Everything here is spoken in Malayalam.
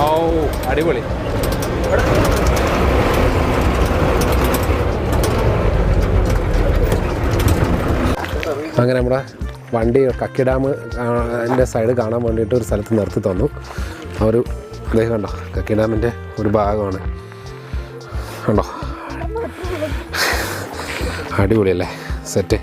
ഓ അടിപൊളി. അങ്ങനെ നമ്മുടെ വണ്ടി കക്കി ഡാം അതിന്റെ സൈഡ് കാണാൻ വേണ്ടിയിട്ട് ഒരു സ്ഥലത്ത് നിർത്തി തന്നു. ആ ഒരു അദ്ദേഹം കണ്ടോ കക്കി ഡാമിന്റെ ഒരു ഭാഗമാണ്. കണ്ടോ? അടിപൊളിയല്ലേ സെറ്റ്